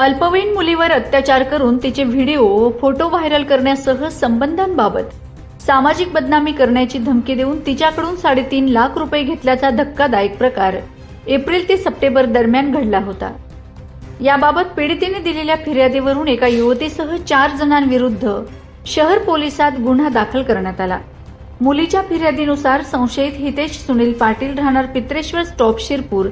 अल्पवयीन मुलीवर अत्याचार करून तिचे व्हिडिओ फोटो व्हायरल करण्यासह संबंधांबाबत सामाजिक बदनामी करण्याची धमकी देऊन तिच्याकडून साडेतीन लाख रुपये घेतल्याचा धक्कादायक प्रकार एप्रिल ते सप्टेंबर दरम्यान घडला होता. याबाबत पीडितेने दिलेल्या फिर्यादीवरून एका युवतीसह चार जणांविरुद्ध शहर पोलिसात गुन्हा दाखल करण्यात आला. मुलीच्या फिर्यादीनुसार संशयित हितेश सुनील पाटील राहणार पित्रेश्वर स्टॉप शिरपूर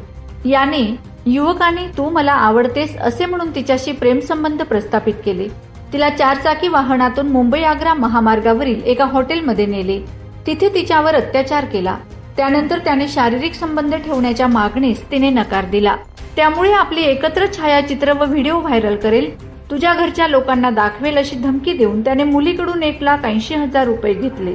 याने युवकाने तू मला आवडतेस असे म्हणून तिच्याशी प्रेमसंबंध प्रस्थापित केले. तिला चारचाकी वाहनातून मुंबई आग्रा महामार्गावरील एका हॉटेलमध्ये नेले. तिथे तिच्यावर अत्याचार केला. त्यानंतर त्याने शारीरिक संबंध ठेवण्याच्या मागणीस तिने नकार दिला. त्यामुळे आपली एकत्र छायाचित्र व व्हिडिओ व्हायरल करेल. तुझ्या घरच्या लोकांना दाखवेल अशी धमकी देऊन त्याने मुलीकडून एक लाख ऐंशी हजार रुपये घेतले.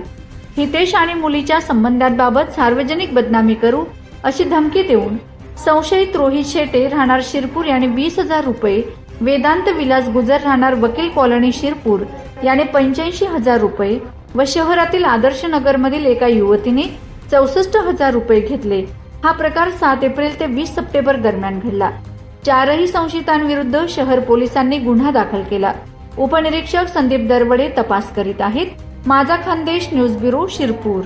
हितेश आणि मुलीच्या संबंधांबाबत सार्वजनिक बदनामी करू अशी धमकी देऊन संशयित रोहित शेटे राहणार शिरपूर याने वीस हजार रुपये. वेदांत विलास गुजर राहणार वकील कॉलनी शिरपूर याने पंच्याऐंशी हजार रुपये. व शहरातील आदर्श नगरमधील एका युवतीने चौसष्ट हजार रुपये घेतले. हा प्रकार सात एप्रिल ते वीस सप्टेंबर दरम्यान घडला. चारही संशयितांविरुद्ध शहर पोलिसांनी गुन्हा दाखल केला. उपनिरीक्षक संदीप दरवडे तपास करीत आहेत. माझा खानदेश न्यूज ब्युरो शिरपूर.